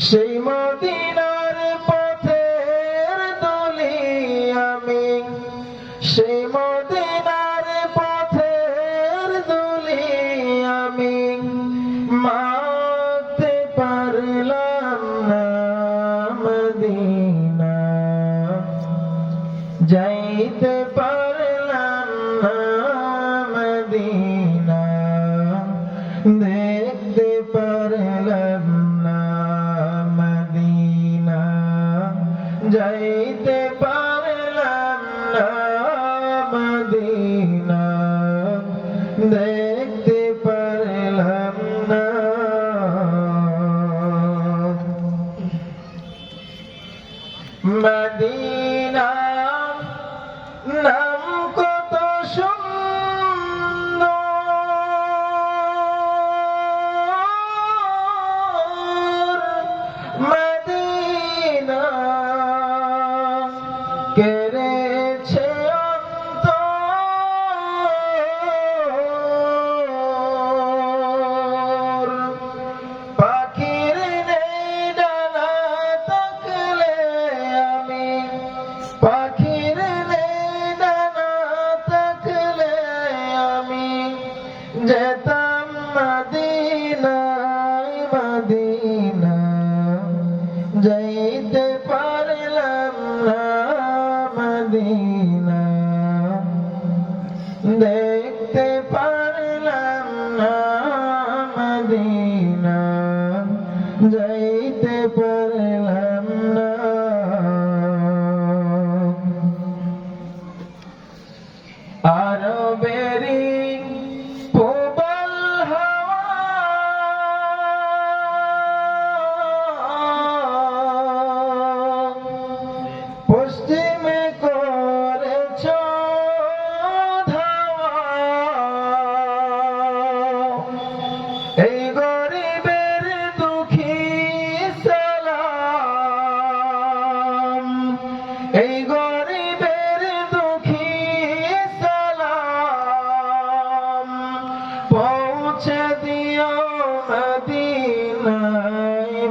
সেই মদিনার পথের দলি আমি। সেই মদিনার পথের দলি আমি। মারতে পারলাম না। মদিনা দেখতে পারলাম না। মদিনা মদিনা দেখতে পারলাম না মদিনা। যাইতে পারলাম না। আরবেরি প্রবল হাওয়া। পশ্চিমে